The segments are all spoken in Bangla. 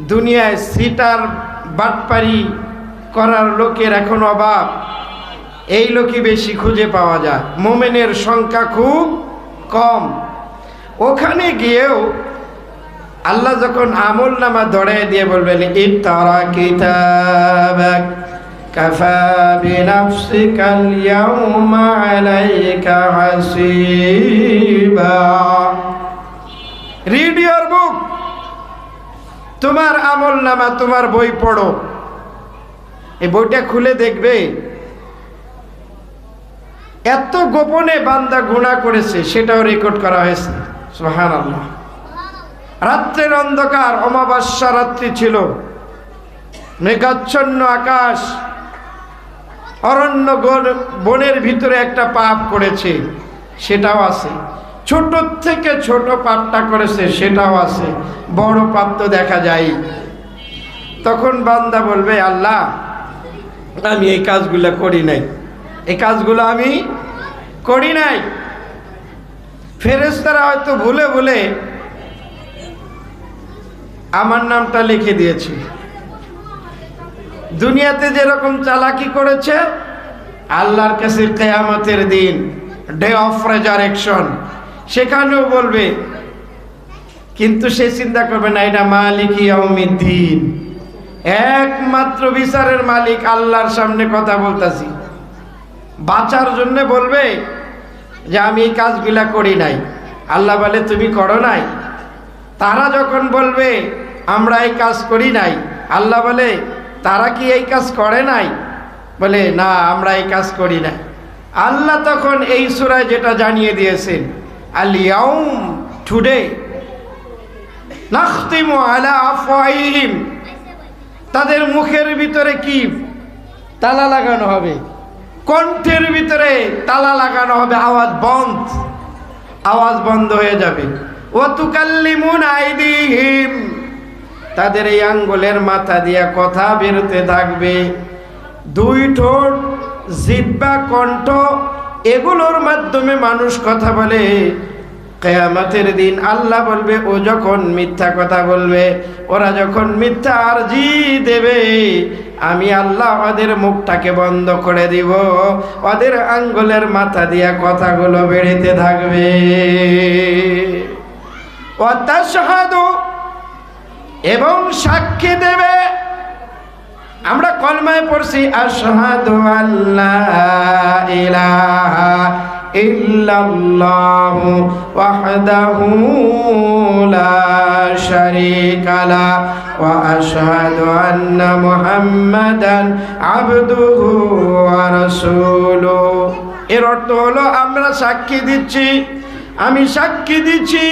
দুনিয়ায় সিটার বাটপারি করার লোকের এখন অভাব। এই লোকই বেশি খুঁজে পাওয়া যায়। মোমেনের সংখ্যা খুব কম। ওখানে গিয়েও আল্লাহ যখন আমল নামা দড়াই দিয়ে বলবেন ইফতারা কিতাবাক কাফা তোমার আমল নামা, তোমার বই পড়ো। এই বইটা খুলে দেখবে, এত গোপনে বান্দা গুণা করেছে, সেটাও রেকর্ড করা হয়েছে। সোহান আল্লাহ রাত্রের অন্ধকার, অমাবস্যা রাত্রি ছিল। মেঘাচ্ছন্ন আকাশ, অরণ্য বনের ভিতরে একটা পাপ করেছে, সেটাও আছে। ছোট থেকে ছোট পাপটা করেছে, সেটাও আছে। বড় পাপ তো দেখা যায়। তখন বান্দা বলবে, আল্লাহ, আমি এই কাজগুলো করি নাই। এই কাজগুলো আমি করি নাই। ফেরেস্তারা হয়তো ভুলে ভুলে আমার নামটা লিখে দিয়েছে। দুনিয়াতে যেরকম চালাকি করেছে, আল্লাহর কাছে কেয়ামতের দিন ডে অফ রেজারেকশন সেখানেও বলবে, কিন্তু সে চিন্তা করবে না, এটা মালিক দিন একমাত্র বিচারের মালিক আল্লাহর সামনে কথা বলতাছি। বাঁচার জন্য বলবে যে, আমি এই কাজগুলা করি নাই। আল্লাহ বলে, তুমি করো নাই? তারা যখন বলবে, আমরা এই কাজ করি নাই, আল্লাহ বলে, তারা কি এই কাজ করে নাই? বলে, না, আমরা এই কাজ করি নাই। আল্লাহ তখন এই সুরায় যেটা জানিয়ে দিয়েছেন আলিয়াউম টুডে নাখতিমু তাদের মুখের ভিতরে কি? তালা লাগানো হবে। কণ্ঠের ভিতরে তালা লাগানো হবে। আওয়াজ বন্ধ। আওয়াজ বন্ধ হয়ে যাবে। ও তুকাল্লিমুন আইদিহিম। তাদের এই আঙ্গুলের মাথা দিয়া কথা বেরোতে থাকবে। দুই ঠোঁট জিব্বা কণ্ঠ, এগুলোর মাধ্যমে মানুষ কথা বলে। কেয়ামতের দিন আল্লাহ বলবে, ও যখন মিথ্যা কথা বলবে, ওরা যখন মিথ্যা আরজি দেবে, আমি আল্লাহ ওদের মুখটাকে বন্ধ করে দিব, ওদের আঙ্গুলের মাথা দিয়া কথাগুলো বেড়েতে থাকবে। এবং সাক্ষী দেবে। আমরা কলমায় পড়ছি, আশহাদু আল্লাহ ইল্লাল্লাহু ওয়াহদাহু লা শারীকা লা ওয়া আশহাদু আন্না মুহাম্মাদান আবদুহু ওয়া রাসূলুহু। এর অর্থ হলো আমরা সাক্ষী দিচ্ছি আমি সাক্ষী দিচ্ছি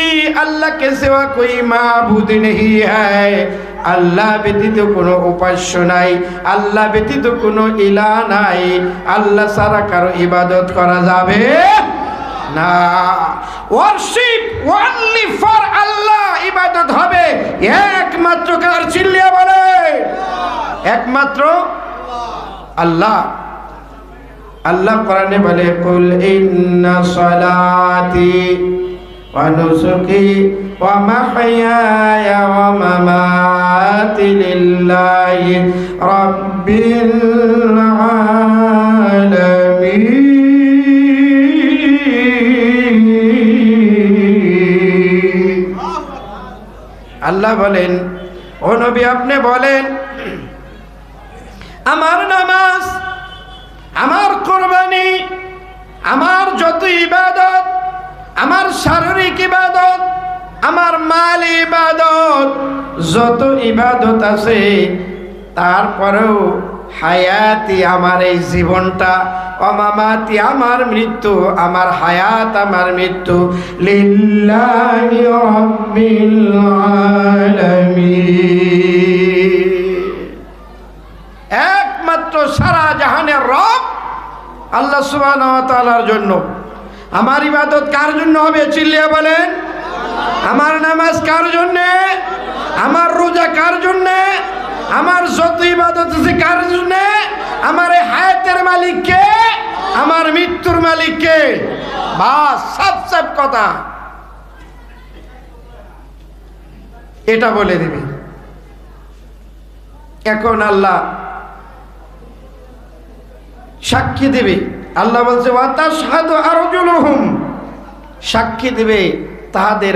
আল্লাহ কে সেবা কই মাবুদ নেহি হ্যায় আল্লাহ ব্যতীত কোনো উপাস্য নাই, আল্লাহ ব্যতীত কোনো ইলা নাই। আল্লাহ সারা কারও ইবাদত করা যাবে না। ওয়ার্শিপ ওনলি ফর আল্লাহ ইবাদত হবে। একমাত্র কার চিল্লিয়া বলে? একমাত্র আল্লাহ। আল্লাহ কোরআনে বলে, কুল ইন্না সালাতি ওয়া নুসুকি ওয়া মাহইয়ায়া ওয়া মামাতি লিল্লাহি রাব্বিল আল্লাহ বলেন, ও নবী, আপনি বলেন, আমার নামাজ আমার কোরবানি, আমার যত ইবাদত, আমার শারীরিক ইবাদত, আমার মাল ইবাদত, যত ইবাদত আছে, তারপরেও হায়াতি আমার এই জীবনটা, অমামাতি আমার মৃত্যু, আমার হায়াত আমার মৃত্যু একমাত্র সারা জাহানের রব আল্লাহ সুবাহর জন্য। আমার ইবাদত কার জন্য হবে চিল্লিয়া বলেন? আমার নামাজ কার জন্যে? আমার রোজা কার জন্যে? আমার যত ইবাদত আছে কার জন্যে? আমার এই হায়াতের মালিককে আমার মৃত্যুর মালিককে বাস সব কথা। এটা বলে দিবি এখন আল্লাহ সাক্ষী দেবে। আল্লাহ বলছে সাক্ষী দেবে তাহাদের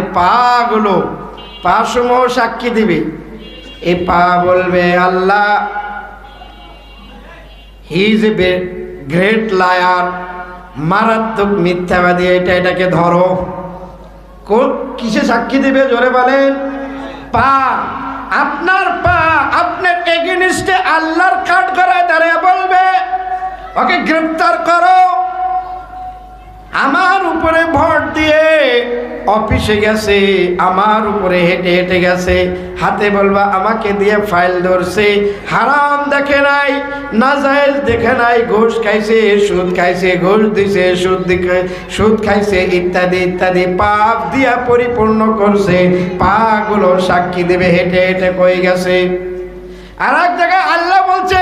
পা সমূহ সাক্ষী দিবে। এ পা বলবে, আল্লাহ, he is a great liar, মারাত্মক মিথ্যাবাদী, এটা এটাকে ধরো। কিসে সাক্ষী দিবে, জোরে বলেন? পা। আপনার পা আপনার এগেনিস্টে আল্লাহর কাঠ করায় দাঁড়িয়ে বলবে ওকে গ্রেপ্তার করো। আমার উপরে ভোট দিয়ে অফিসে গেছে, আমার উপরে হেঁটে হেঁটে গেছে। হাতে বলবা, আমাকে দিয়ে ফাইল ধরছে। হারাম দেখে নাই, নাজায়েজ দেখে নাই, ঘুষ খাইছে, সুদ খাইছে, ঘুষ দিছে, সুদ দিকে, সুদ খাইছে, ইত্যাদি ইত্যাদি। পাপ দিয়া পরিপূর্ণ করছে। পাগুলো সাক্ষী দেবে, হেঁটে হেঁটে কই গেছে। আর এক জায়গায় আল্লাহ বলছে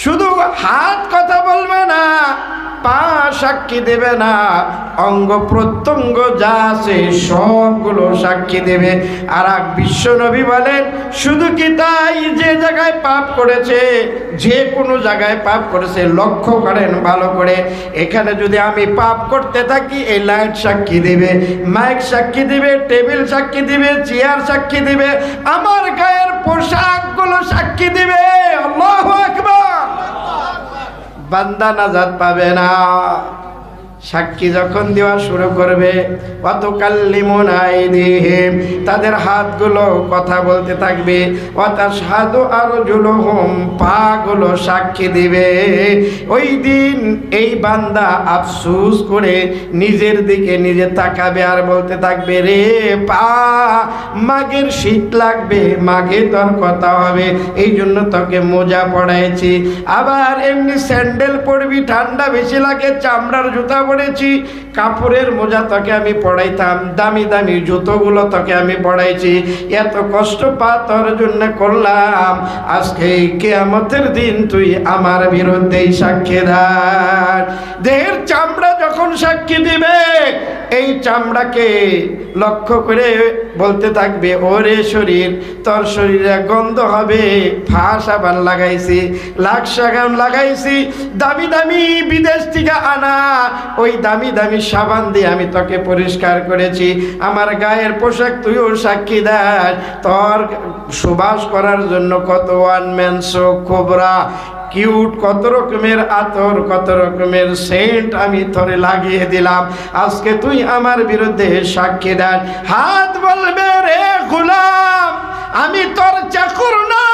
শুধু হাত কথা বলবে না, পা সাক্ষী দেবে না, অঙ্গ প্রত্যঙ্গ যা আছে সবগুলো সাক্ষী দেবে। আর এক বিশ্ব নবী বলেন, শুধু কি তাই যে জায়গায় পাপ করেছে, যে কোনো জায়গায় পাপ করেছে, লক্ষ্য করেন ভালো করে। এখানে যদি আমি পাপ করতে থাকি, এই লাইট সাক্ষী দেবে, মাইক সাক্ষী দিবে, টেবিল সাক্ষী দিবে, চেয়ার সাক্ষী দিবে, আমার গায়ের পোশাকগুলো সাক্ষী দেবে। আল্লাহু বান্দা নাজাদ পাবে না। সাক্ষী যখন দেওয়া শুরু করবে তাদের হাতগুলো কথা বলতে থাকবে অত সাধু আরও জুলুহুম পাগুলো সাক্ষী দিবে। ওই দিন এই বান্দা আফসুস করে নিজের দিকে নিজে তাকাবে আর বলতে থাকবে, রে পা, মাগের শীত লাগবে, মাগে তোর কথা হবে এই জন্য তোকে মোজা পড়াইছি। আবার এমনি স্যান্ডেল পরবি, ঠান্ডা বেশি লাগে, চামড়ার জুতা পড়েছি। কাপড়ের মোজা তোকে আমি পড়াইতাম, দামি দামি জুতোগুলো তোকে আমি পড়াইছি। এত কষ্ট পা তোর জন্য করলাম, আজকে কেয়ামতের দিন তুই আমার বিরুদ্ধেই সাক্ষী দার দেহের চামড়া যখন সাক্ষী দিবে, এই চামড়াকে লক্ষ্য করে বলতে থাকবে, ওরে শরীর, তোর শরীরে গন্ধ হবে ফা সাবান লাগাইছি লাখ সাবান লাগাইছি, দামি দামি বিদেশ থেকে আনা ওই দামি দামি সাবান দিয়ে আমি তোকে পরিষ্কার করেছি। আমার গায়ের পোশাক তুইও সাক্ষী দাস। তোর সুবাস করার জন্য কত ওয়ান ম্যান শো খোবরা। কিউট কত রকমের আতর, কত রকমের সেন্ট আমি তোরে লাগিয়ে দিলাম। আজকে তুই আমার বিরুদ্ধে সাক্ষী দেন হাত বলবে রে গুলাম, আমি তোর চাকর না।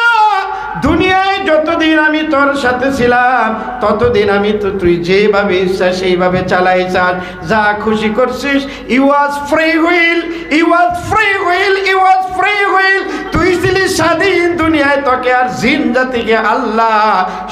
দুনিয়ায় যতদিন আমি তোর সাথে ছিলাম, ততদিন আমি তো তুই যেভাবে ইচ্ছা সেইভাবে চালাই চান যা খুশি করছিস you was free will you was free will you was free will তুই ছিলি স্বাধীন দুনিয়ায়, তোকে আর জিন জাতিকে আল্লাহ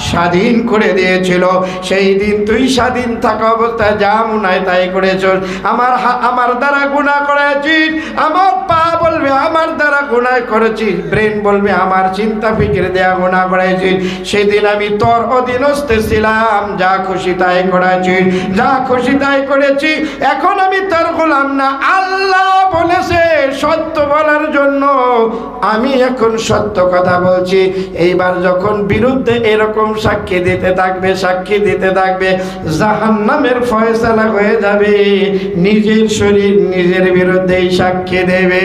স্বাধীন করে দিয়েছিল। সেই দিন তুই স্বাধীন থাকা অবস্থায় যা মনে তাই করেছ আমার আমার দ্বারা গুণা করেছিস, আমার পা বলবে, আমার দ্বারা গুণা করেছিস। ব্রেন বলবে, আমার চিন্তা ফিকির দেয়া গুণা করেছিস সেদিন আমি তোর অধীনস্থে ছিলাম, যা খুশি তাই করেছিস যা খুশি তাই করেছি, এখন আমি তোর গোলাম না। আল্লাহ বলেছে, সত্য বলার জন্য আমি এখন সত্য কথা বলছি। এইবার যখন বিরুদ্ধে এরকম সাক্ষী দিতে থাকবে, সাক্ষী দিতে থাকবে, জাহান্নামের ফয়সালা হয়ে যাবে। নিজের শরীর নিজের বিরুদ্ধেই সাক্ষী দেবে।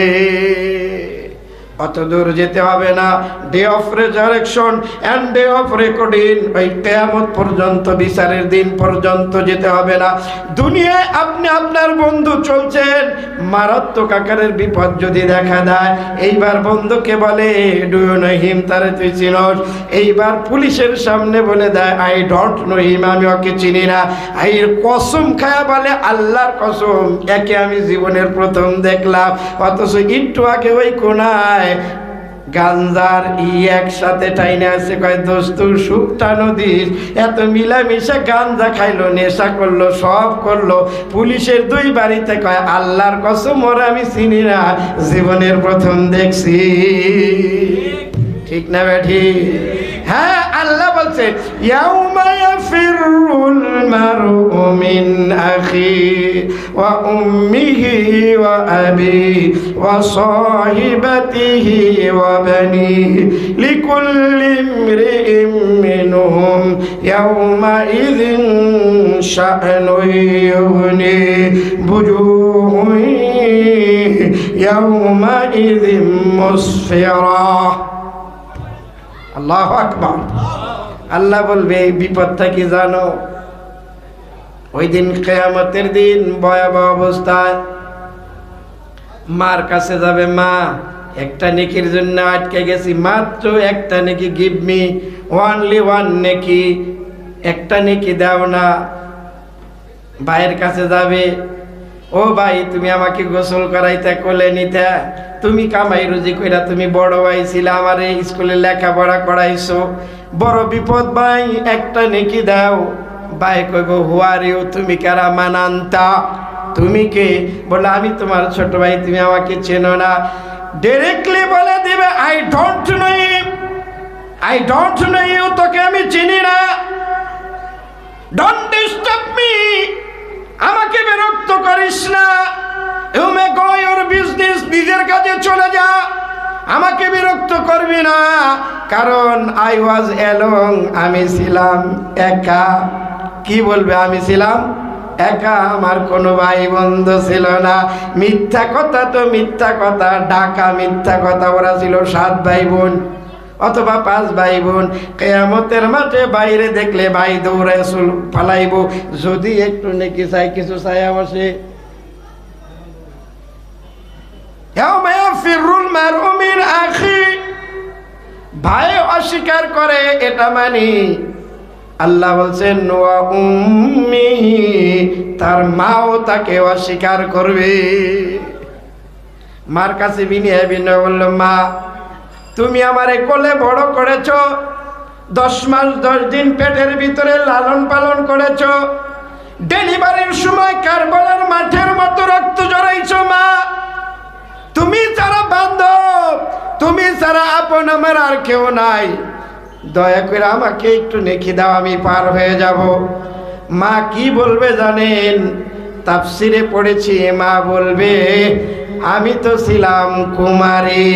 অত দূর যেতে হবে না। Day of resurrection and day of recording ওই কেয়ামত পর্যন্ত, বিচারের দিন পর্যন্ত যেতে হবে না। দুনিয়ায় আপনি আপনার বন্ধু চলছেন, মারাত্মক আকারের বিপদ যদি দেখা দেয়, এইবার বন্ধুকে বলে ডুয়ো নো হিম তারে তুই চিনস। এইবার পুলিশের সামনে বলে দেয় আই ডোন্ট নো হিম আমি ওকে চিনি না। আই কসম খায়া বলে, আল্লাহর কসম, একে আমি জীবনের প্রথম দেখলাম। অথচ একটু আগে ওই কোনায় গাঞ্জার ই একসাথে টাইনে আছে কয়, দোস্ত সুখটা নদীর। এত মিলামিশা গাঞ্জা খাইলো, নেশা করল, সব করল। পুলিশের দুই বাড়িতে কয়, আল্লাহর কসম, ওরা আমি চিনি না। জীবনের প্রথম দেখছি। ঠিক না বেঠি? হ্যাঁ আল্লাহ বলছে, ইয়াউমা يفر المرء من أخيه وأمه وأبيه وصاحبته وبنيه لكل امرئ منهم يومئذ شأن يغني وجوه يومئذ مسفرة الله أكبر. আল্লাহ বলবে, এই বিপদটা কি জানো, ওই দিন কেয়ামতের দিন ভয়াবহ অবস্থায় মার কাছে যাবে মা। একটা নেকির জন্য আটকে গেছি, মাত্র একটা নেকি গিভ মি ওয়ানলি ওয়ান নেকি। একটা নেকি দাও না, ভাইয়ের কাছে যাবে ও ভাই, তুমি আমাকে গোসল করাইতে কোলে নিতে। তুমি কামাই রুজি কইরা তুমি বড় ভাই ছিলে, আমার এই স্কুলে লেখাপড়া করাইছো। বড় বিপদ ভাই, একটা নেকি দাও। ভাই কইব হুয়ারিও তুমি কারা মানান্তা? তুমি কে? বলে, আমি তোমার ছোট ভাই, তুমি আমাকে চেনো না। ডাইরেক্টলি বলে দিবে I don't know you I don't know you তোকে আমি চিনি না। ডোন্ট ডিস্টার্ব মি আমাকে করিস না। ইউ মে বিজনেস নিজের কাজে চলে যা। আমাকে বিরক্ত করবি না। কারণ আই ওয়াজ এলং আমি ছিলাম একা। কি বলবে, আমি ছিলাম একা? আমার কোনো ভাই বন্ধু ছিল না। মিথ্যা কথা তো মিথ্যা কথা, ডাকা মিথ্যা কথা ওরা ছিল সাত ভাই বোন অথবা পাঁচ ভাই বোন কেয়ামতের মাঠে বাইরে দেখলে ভাই দৌড়ে চুল পালাইব যদি একটু নেকি চাই, কিছু ছায়া বসে ভাই অস্বীকার করে এটা মানি। আল্লাহ বলছেন তার মাও তাকে অস্বীকার করবে। মার কাছে বিনিয়ে বিনয় বলল, মা, তুমি আমারে কোলে বড় করেছ, দশ মাস দশ দিন পেটের ভিতরে লালন পালন করেছ, ডেলিভারির সময় কারবালার মাঠের মতো রক্ত জড়াইছ মা। তুমি যারা বান্ধব, তুমি যারা আপন আমার আর কেউ নাই। দয়া করে আমাকে একটু নেখি দাও, আমি পার হয়ে যাব। মা কি বলবে জানেন? তাফসিরে পড়েছি, মা বলবে, আমি তো ছিলাম কুমারী।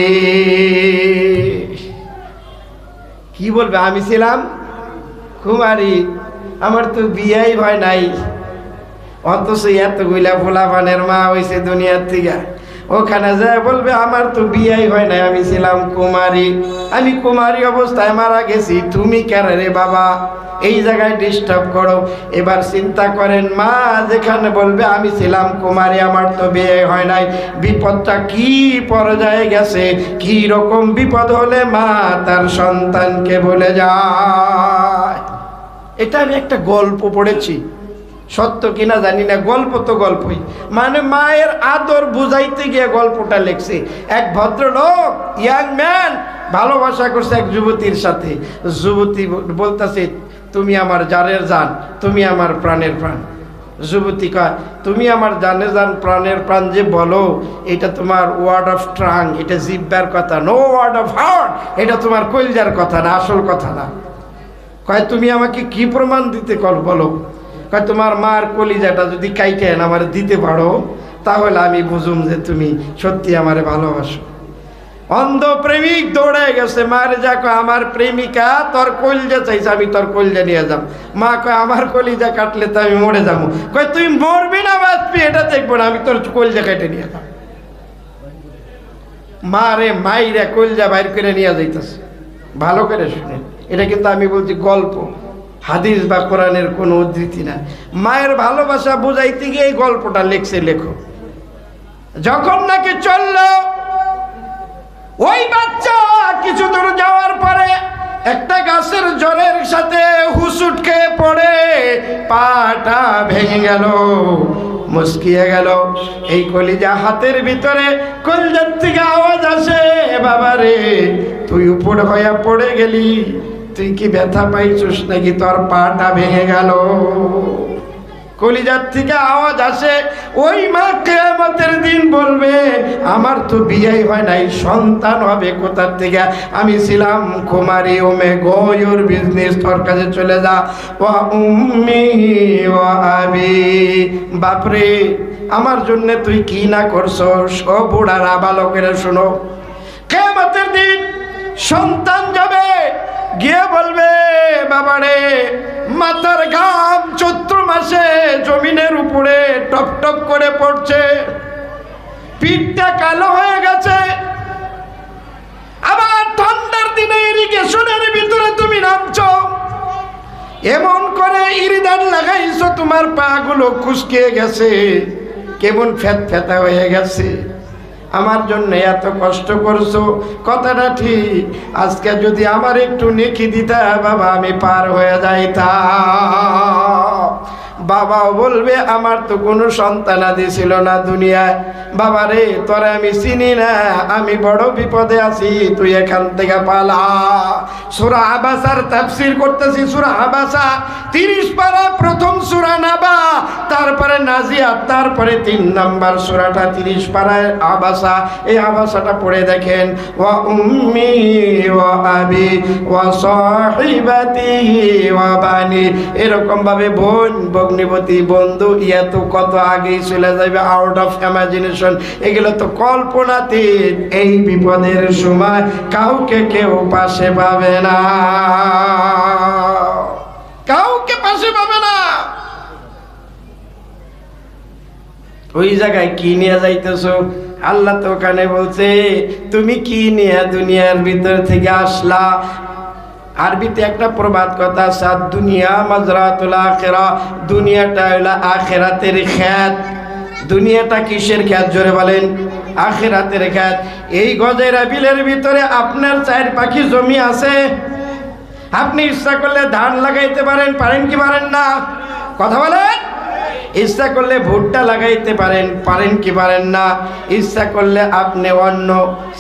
কি বলবে? আমি ছিলাম কুমারী। আমার তো বিয়াই হয় নাই। অথচ এতগুলা ফুলাফানের মা হয়েছে দুনিয়ার থেকে। ওখানে যায় বলবে, আমার তো বিয়াই হয় নাই, আমি ছিলাম কুমারী। আমি কুমারী অবস্থায় মারা গেছি, তুমি কেন রে বাবা? এই জায়গায় ডিস্টার্ব করো। এবার চিন্তা করেন, মা, যেখানে বলবে, আমি ছিলাম কুমারী, আমার তো বিয়ে হয় নাই। বিপদটা কি পর্যায়ে গেছে? কি রকম বিপদ হলে মা তার সন্তানকে বলে যায়? এটা আমি একটা গল্প পড়েছি। সত্য কিনা জানি না, গল্প তো গল্পই। মানে মায়ের আদর বুঝাইতে গিয়ে গল্পটা লেখছে। এক ভদ্রলোক ইয়াং ম্যান ভালোবাসা করছে এক যুবতীর সাথে। যুবতী বলতেছে, তুমি আমার জানের জান, তুমি আমার প্রাণের প্রাণ। যুবতী কয়, তুমি আমার জানে জান, প্রাণের প্রাণ যে বলো, এটা তোমার ওয়ার্ড অফ ট্রাং এটা জিব্বার কথা নো ওয়ার্ড অফ হার্ট এটা তোমার কইলজার কথা না, আসল কথা না। কয়, তুমি আমাকে কি প্রমাণ দিতে কল, বলো? কয়, তোমার মার কলিজাটা যদি কাইটেন আমার দিতে পারো, তাহলে আমি বুঝুম যে তুমি সত্যি আমারে ভালোবাসো। অন্ধ প্রেমিক দৌড়ে গেছে, মার যা কয়, আমার প্রেমিকা তোর কলজা চাইছে, আমি তোর কলজা নিয়ে যাব মা কয়, আমার কলিজা কাটলে তো আমি মরে যাব। কয়, তুই মরবি না বাঁচবি, এটা দেখব না, আমি তোর কলজা কেটে নিয়ে যাব। মা রে মাইরা কলজা বাইর করে নিয়ে যাইতেছে। ভালো করে শুনে। এটা কিন্তু আমি বলছি গল্প। হাদিস বা কোরআনের কোনো উদ্ধৃতি না মায়ের ভালোবাসা বুঝাইতে গিয়ে এই গল্পটা লেখছে লেখো। যখন নাকি চলল, ওই বাচ্চা কিছু দূর যাওয়ার পরে একটা গাছের জ্বরের সাথে হুসুট খেয়ে পড়ে, পাটা ভেঙে গেল মুসকিয়ে গেল। এই কলিজা হাতের ভিতরে কলজার থেকে আওয়াজ আসে বাবা রে তুই উপর হইয়া পড়ে গেলি। তুই কি ব্যথা পাইছিস নাকি? তোর পাটা ভেঙে গেল। কলিজার থেকে আওয়াজ আসে, ওই মা কেয়ামতের দিন বলবে, আমার তো বিয়েই হয় নাই, সন্তান হবে কোথার থেকে? আমি ছিলাম কুমারী ওমে গয়ুর বিজনেস তোর কাছে চলে যা। ও উম্মি ও আবি। বাপরে, আমার জন্য তুই কি না করছ সব বুড়ারা বালকেরা শোনো। কেয়ামতের দিন সন্তান যাবে গিয়ে বলবে, বাবারে, মাথার ঘাম চৈত্র মাসে জমিনের উপরে টপ টপ করে পড়ছে। পিঠটা কালো হয়ে গেছে। আবার ঠান্ডার দিনে ইরিগেশনের ভিতরে তুমি নামছ। এমন করে ইরিদান লাগাইছো, তোমার পা গুলো কুচকিয়ে গেছে, কেমন ফ্যাত ফ্যাতা হয়ে গেছে। আমার জন্য এত কষ্ট করছ? কথাটা ঠিক। আজকে যদি আমার একটু নেকি দিতা, বাবা, আমি পার হয়ে যাইতাম। বাবাও বলবে, আমার তো কোনো সন্তান আদি ছিল না দুনিয়ায়। বাবা রে, তোরা আমি চিনি না, আমি বড় বিপদে আছি, তুই এখান থেকে পালা। সুরা আবাসার তাফসির করতেছি, সুরা আবাসা তিরিশ পারা, প্রথম সুরা নাবা, তারপরে নাজিয়া, তারপরে তিন নাম্বার সুরাটা তিরিশ পাড়ায় আবাসা। এই আবাসাটা পড়ে দেখেন, ওয়া উম্মি, ওয়া আবি, ওয়া সাহিবাতি, ওয়া বানি। এরকম ভাবে বোন ভগ্নিপতি বন্ধু ইয়া তো কত আগেই চলে যাবে আউট অফ ইমাজিনেশন এগুলো তো কল্পনাতে এই বিপদের সময় কাউকে কেউ পাশে পাবে না। কাউকে পাশে পাবে না। ওই জায়গায় কি নিয়ে যাইতেছো? আল্লাহ তো ওখানে বলছে, তুমি কি নিয়ে দুনিয়ার ভিতর থেকে আসলা? আরবিতে একটা প্রবাদ কথা সাত দুনিয়া মাজরাতুল আখেরা দুনিয়াটা হলো আখেরাতের খ্যাত। দুনিয়াটা কিসের খ্যাত জোরে বলেন? আখেরাতের খ্যাত। এই গজেরা বিলের ভিতরে আপনার চার পাখি জমি আছে? আপনি ইচ্ছা করলে ধান লাগাইতে পারেন পারেন কি পারেন না? কথা বলেন? ইচ্ছা করলে ভুট্টা লাগাইতে পারেন পারেন কি পারেন না? ইচ্ছা করলে আপনি অন্য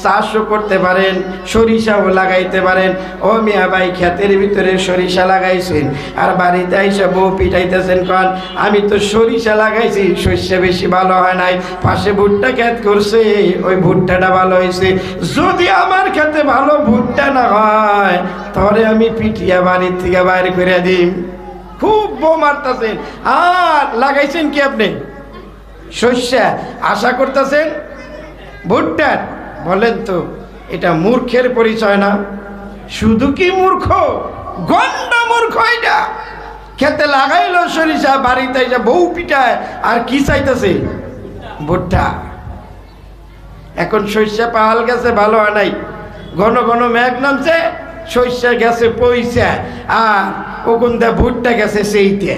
চাষও করতে পারেন, সরিষাও লাগাইতে পারেন। ও মিয়া ভাই, ক্ষেতের ভিতরে সরিষা লাগাইছেন, আর বাড়িতে আইসা বউ পিটাইতেছেন কন, আমি তো সরিষা লাগাইছি, শস্য বেশি ভালো হয় নাই, পাশে ভুট্টা ক্ষেত করছে, ওই ভুট্টাটা ভালো হয়েছে যদি আমার ক্ষেতে ভালো ভুট্টা না হয় তাহলে আমি পিটিয়া বাড়ির থেকে বাইরে করে দিই খুব মারতেছেন। আর লাগাইছেন কি আপনি? শস্যা। আশা করতেছেন? ভুট্টার। বলেন তো, এটা মূর্খের পরিচয় না? শুধু কি মূর্খ? গন্ড মূর্খ এটা। খেতে লাগাইলো সরিষা, বাড়িতে এসে বউ পিটায়, আর কি চাইতেছে? ভুট্টা। এখন শস্যা পাহাল গেছে, ভালো হয় নাই। ঘন ঘন মেঘ নামছে, শস্যা গেছে পয়সা আর ওখান দিয়ে ভুট্টা গেছে সেইতে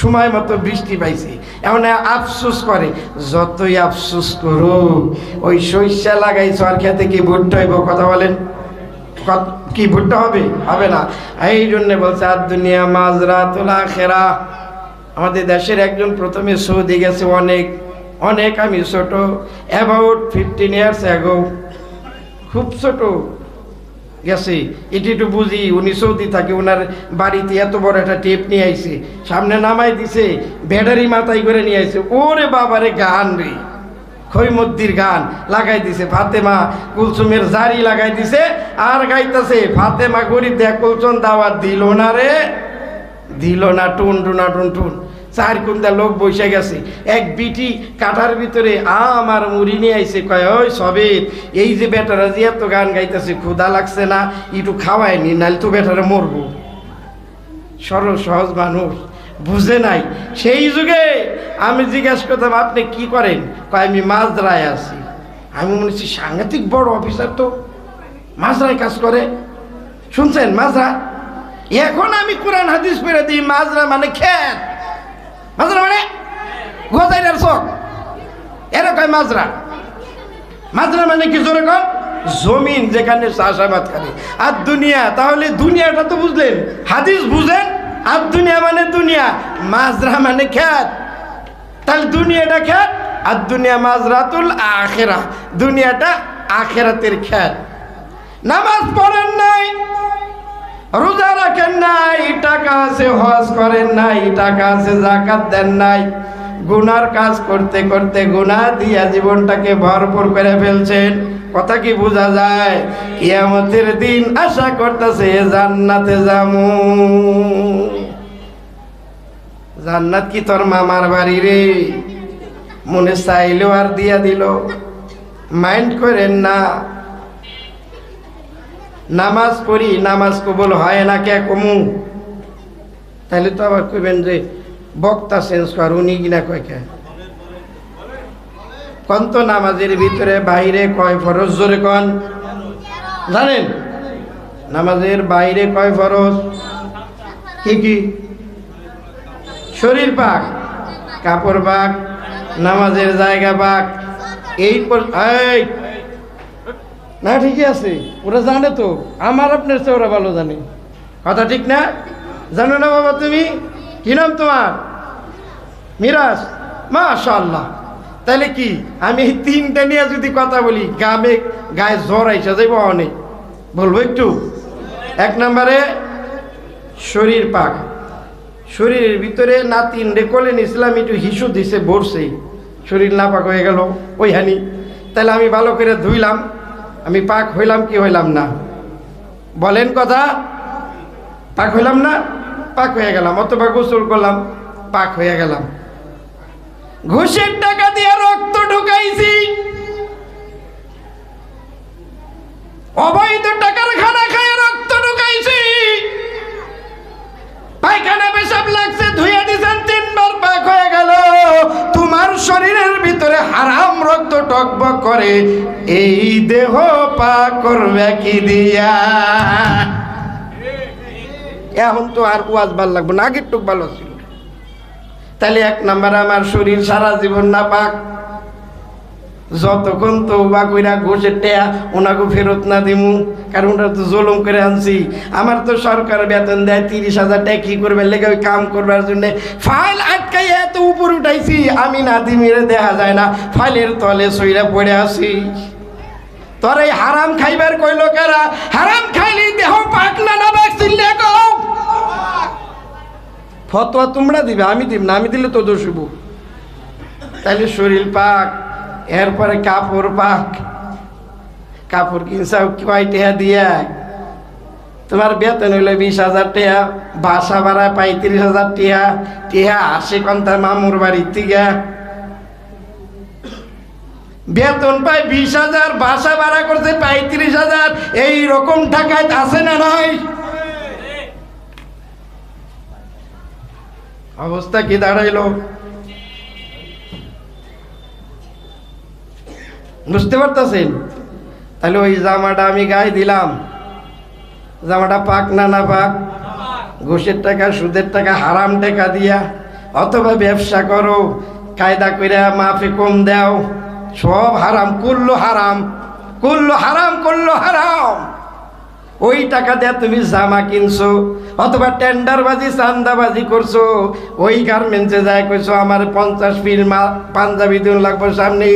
সময় মতো বৃষ্টি পাইছে। এমন আফসোস করে, যতই আফসোস করুক, ওই শস্যা লাগাইছ আর খেতে কি ভুট্টা হইব কথা বলেন? কি ভুট্টা হবে? হবে না। এই জন্য বলছে, আর দুনিয়া মাজরা তোলা খেরা আমাদের দেশের একজন প্রথমে সৌদি গেছে অনেক অনেক আমি ছোট অ্যাবাউট ফিফটিন ইয়ার্স অ্যাগো খুব ছোট। গেছে। এটি একটু বুঝি, উনি সৌদি থাকে ওনার বাড়িতে এত বড় একটা টেপ নিয়ে আইছে। সামনে নামাই দিছে, ব্যাটারি মাথায় করে নিয়ে আইছে। ওরে বাবারে গান রে। খৈমদ্দির গান লাগাই দিছে, ফাতেমা কুলসুমের জারি লাগাই দিছে, আর গাইতেছে, ফাতেমা গরিব দেখ কুলচন দাওয়াত দিল না রে। দিল না, টুন টুনা টুন টুন। চার কুন্দা লোক বসে গেছে। এক বিটি কাঠার ভিতরে আম আর মুড়ি নিয়ে আইছে, কয়, ওই সবে এই যে বেটারা যে এত গান গাইতেছে ক্ষুদা লাগছে না, একটু খাওয়ায়নি নাহলে তো বেটারা মরবো। সরল, সহজ মানুষ, বুঝে নাই। সেই যুগে আমি জিজ্ঞাসা করতাম, আপনি কি করেন? কয়, আমি মাজরায় আছি। আমি মনে হচ্ছি, সাংঘাতিক বড় অফিসার তো মাজরায় কাজ করে। শুনছেন মাজরা এখন আমি কোরআন হাদিস পড়ে দিই মাজরা মানে খেত। মাজরা মানে? গোজাইরার চক এরা কয় মাজরা? মাজরা মানে কি? জোরে জমিন যেখানে চাষাবাদ করে। আর দুনিয়া, তাহলে দুনিয়াটা তো বুঝলেন। হাদিস বুঝেন, আর দুনিয়া মানে দুনিয়া। মাজরা মানে খ্যাত। তাহলে দুনিয়াটা খ্যাত, আর দুনিয়া মাজরাতুল আখেরা। দুনিয়াটা আখেরাতের খ্যাত। নামাজ পড়েন নাই। রোজা রাখেন নাই, টাকা আছে, হজ করেন নাই, টাকা আছে জাকাত দেন নাই। গুনার কাজ করতে করতে গুনা দিয়া জীবনটাকে ভরপুর করে ফেলছেন। কথা কি বোঝা যায়? কিয়ামতের দিন আশা করতেছে, জান্নাতে যামু। জান্নাত কি তোর মামার বাড়ি রে? মনে চাইলেও আর দিয়া দিল। মাইন্ড করেন না। নামাজ পড়ি, নামাজ কবুল হয় না কে কমু? তাহলে তো আবার কইবেন যে বক্তা চেঞ্জ কর, উনি কিনা কয় কে? কন তো নামাজের ভিতরে, বাইরে কয় ফরজ জোরে কন? জানেন? নামাজের বাইরে কয় ফরজ? কি কি? শরীর পাক, কাপড় পাক, নামাজের জায়গা পাক, এই এই! না, ঠিকই আছে। ওরা জানে তো। আমার আপনার চেয়ে ওরা ভালো জানে। কথা ঠিক না? জানো না বাবা তুমি? কি নাম তোমার? মিরাজ। মাশাল্লাহ তাহলে কি, আমি এই তিনটা নিয়ে যদি কথা বলি, গামে গায়ে জ্বর আইসা যাইব অনেক বলব একটু? এক নম্বরে, শরীর পাক। শরীরের ভিতরে নাতিন রে কোলে নিছিলাম, একটু হিসু দিছে বসছে শরীর না পাক হয়ে গেল ওই হানি তাহলে আমি ভালো করে ধুইলাম। আমি পাক হইলাম কি হইলাম না? বলেন কথা। পাক হইলাম না? পাক হয়ে গেলাম। অথবা গোসল করলাম, পাক হয়ে গেলাম। ঘুষের টাকা দিয়ে রক্ত ঢুকাইছি। অবৈধ টাকার খানা খায় রক্ত ঢুকাইছি। পায়খানা পেশাব লাগছে, ধুয়ে দিছেন, তিনবার পাক হয়ে গেল। তোমার শরীরের ভিতরে টকবক করে, এই দেহ পা করবে কি দিয়া? এখন তো আর ওয়াজ ভালো লাগবে না, আগের টুক ভালো ছিল। তাহলে এক নাম্বার, আমার শরীর সারা জীবন না পাক যতক্ষণ তো বা কইরা ঘুষের টেয়া ওনাকে ফেরত না দিমু। কারণ ওটা তো জুলুম করে আনছি। আমার তো সরকার বেতন দেয়, তিরিশ হাজার টাকা কি করবে? লেগে ওই কাম করবার জন্য ফাইল আটকাই এত উপর উঠাইছি, আমি না দিমিরে দেখা যায় না। ফাইলের তলে সইরা পড়ে আসি তোর এই হারাম খাইবার কইলো কারা? হারাম খাইলি দেহ পাক না না চিল্লে কও। ফতোয়া তোমরা দিবে, আমি দিব না, আমি দিলে তো দোষ তাহলে শরীর পাক। এরপরে কাপড় পাক। কাপড় কিনছাও কয় টেহা দিয়া। তোমার বেতন হইল বিশ হাজার টেহা, বাসা ভাড়া পঁয়ত্রিশ হাজার টেহা টেহা আসে কন্তা মামুর বাড়ির থেকে। বেতন পায় বিশ হাজার, বাসা ভাড়া করছে পঁয়ত্রিশ হাজার, এই রকম টাকায় আছে না নয় অবস্থা কি দাঁড়াইলো? বুঝতে পারতেছেন? তাহলে ওই জামাটা আমি গায়ে দিলাম। জামাটা পাক না না পাক? ঘুষের টাকা, সুদের টাকা, হারাম টাকা দিয়া। অথবা ব্যবসা করো, কায়দা কইরা মাফে কম দাও। সব হারাম, কুল্লো হারাম কুল্লো হারাম কুল্লো হারাম। ওই টাকা দিয়ে তুমি জামা কিনছো অথবা টেন্ডারবাজি, চান্দাবাজি করছ। ওই গার্মেন্টসে যায় কইছো, আমার পঞ্চাশ পিস মা, পাঞ্জাবি দিন লাগবে সামনে।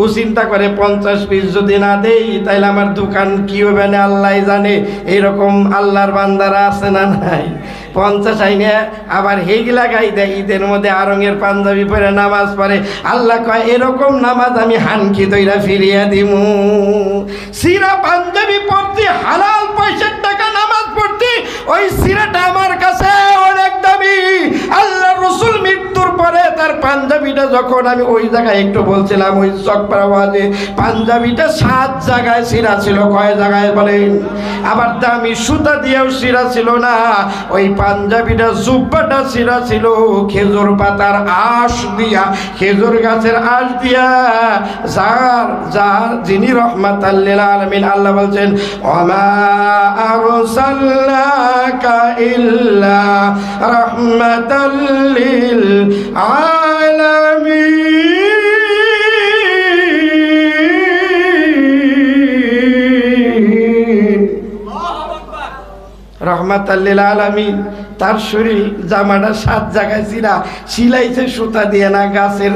ও চিন্তা করে পঞ্চাশ পিস যদি না দেই, তাইলে আমার দোকান কি হবে না আল্লাহ জানে। এরকম আল্লাহর বান্দারা আছে না নাই? পঞ্চাশ আইনে আবার হেগিলা গাই দেয়, ঈদের মধ্যে আরঙের পাঞ্জাবি পরে নামাজ পড়ে। আল্লাহ কয়, এরকম নামাজ আমি হানকি দইরা ফিরিয়া দিমু। সিরা পাঞ্জাবি পড়তে হালাল পড়তে ওই সিরাটা আমার পরে, তার পাঞ্জাবিটা যখন আমি ওই জায়গায় একটু বলছিলাম, ওই চকপাড়া পাঞ্জাবিটা সাত জায়গায় সিরা ছিল, কয় জায়গায় বলেন আবার দামি সুতা দিয়েও সিরা ছিল না, ওই পাঞ্জাবিটা জুব্বাটা সিরা ছিল, খেজুর পাতার আশ দিয়া, খেজুর গাছের আশ দিয়া। যার যার, যিনি রহমাত আলমিন, আল্লাহ বলছেন অমা ইল্লা রাহমাতাল লিল আলামিন রহমাত আল্লিল আলামিন। তার শরীর জামাটা সাত জায়গায় চিরা সিলাইছে সুতা দিয়ে না গাছের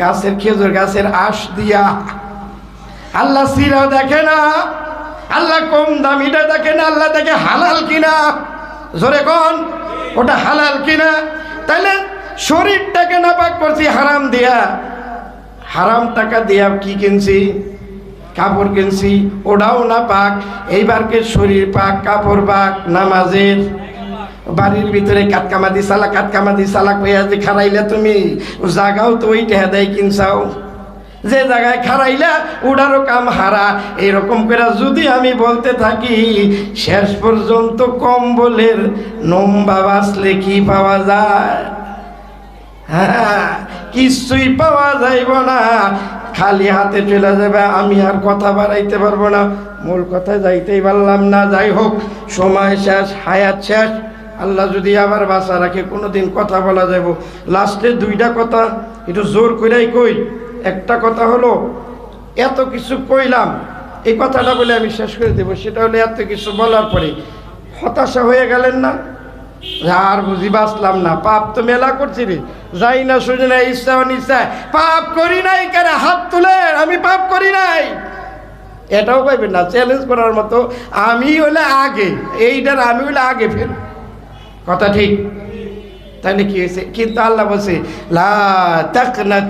গাছের খেজুর গাছের আশ দিয়া। আল্লাহ সিরাও দেখে না, আল্লাহ কম দামিটা দেখে না, আল্লাহ দেখে হালাল কিনা। জোরে কন, ওটা হালাল কিনা? তাহলে শরীরটাকে নাপাক করছি, হারাম দিয়া। হারাম টাকা দিয়া কি কিনছি? কাপড় কিনছি, ওটাও না পাক এইবারকে শরীর পাক, কাপড় পাক, নামাজের? বাড়ির ভিতরে কাটকামাদি সালা কাটকামাদি সালা কইয়া খারাইলে তুমি, জাগাও তো ওই টেহা দেয় কিনছাও। যে জায়গায় খারাইলা উড়ারও কাম হারা। এরকম করে যদি আমি বলতে থাকি, শেষ পর্যন্ত কম্বলের নম্বা বাঁচলে কি পাওয়া যায়? হ্যাঁ কিছুই পাওয়া যাইব না। খালি হাতে চলে যাবে, আমি আর কথা বাড়াইতে পারব না। মূল কথায় যাইতেই পারলাম না। যাই হোক, সময় শেষ, হায়াত শেষ। আল্লাহ যদি আবার বাসা রাখে কোনো দিন কথা বলা যাব লাস্টে দুইটা কথা, একটু জোর করেই কই। একটা কথা হলো, এত কিছু কইলাম, এই কথাটা বলে আমি শেষ করে দেবো, সেটা হলো এত কিছু বলার পরে হতাশা হয়ে গেলেন না? আর বুঝি বাঁচলাম না। পাপ তো মেলা করছি রে। যাই না শুনি না ইচ্ছা অনিচ্ছায় পাপ করি নাই কেন? হাত তুলে, আমি পাপ করি নাই। এটাও পাইবেন না চ্যালেঞ্জ করার মতো। আমি হলে আগে, এইটার আমি হলে আগে ফের কথা ঠিক? তাহলে কি হয়েছে? কিন্তু আল্লাহ বলছে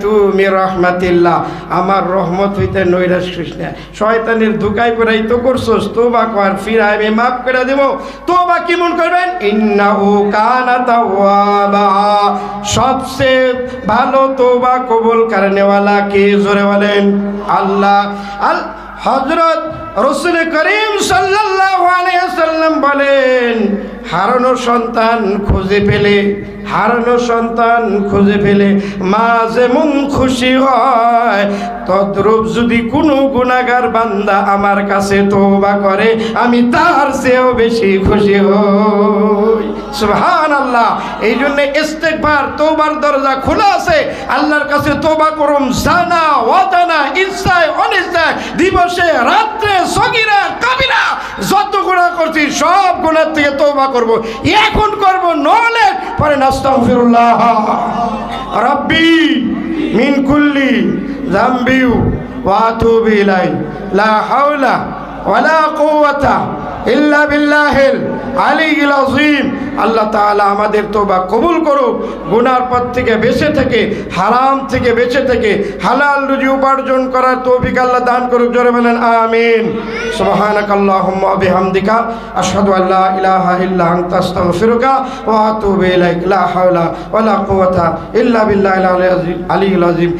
তুমি রহমাতিল্লাহ। আমার রহমত হইতে নৈরাশ করিস না। শয়তানের ধুকাই পড়াই তো করছোস, তোবা কর ফির আমি মাফ করে দেব। তোবা কেমন করবেন? ইন্নাহু কানা তাওয়াবা। সবচেয়ে ভালো তোবা কবুল করনেওয়ালা কে জোরে বলেন? আল্লাহ। আল হজরত রসুল করিম সাল্লাম বলেন হারানো সন্তান খুঁজে পেলে, হারানো সন্তান খুঁজে পেলে মা যেমন খুশি হয়, তদ্রূপ যদি কোনো গুণাগার বান্দা আমার কাছে তোবা করে, আমি তার চেয়েও বেশি খুশি হই। সুবহান আল্লাহ এই জন্য ইস্তেকবার তোবার দরজা খোলা আছে। আল্লাহর কাছে তোবা করুম জানা, অজানা, ইচ্ছায়, অনিচ্ছায়, দিবসে, রাত্রে, সগিরা, কাবিরা, যত গুণা করছি, সব গুণার থেকে তোবা করব। এখন করব নলে পরে নাস্তাগফিরুল্লাহ। রব্বি মিন কুল্লি জামবিউ ওয়া আতুবু ইলাই লা হাওলা ওয়ালা কুওয়াতা ইল্লা বিল্লাহিল আলিয়িল আযীম, আল্লাহ তাআলা আমাদের তোবা কবুল করুক, গুনার পথ থেকে বেঁচে থেকে, হারাম থেকে বেঁচে থেকে, হালাল রুজি উপার্জন করার তৌফিক আল্লাহ দান করুক, জোরে বলেন আমিন। সুবহানাকাল্লাহুম্মা ওয়া বিহামদিকা আশহাদু আল্লা ইলাহা ইল্লা আনতা, আস্তাগফিরুকা ওয়া আতুবু ইলাইক, লা হাওলা ওয়ালা কুওয়াতা ইল্লা বিল্লাহিল আলিয়িল আযীম।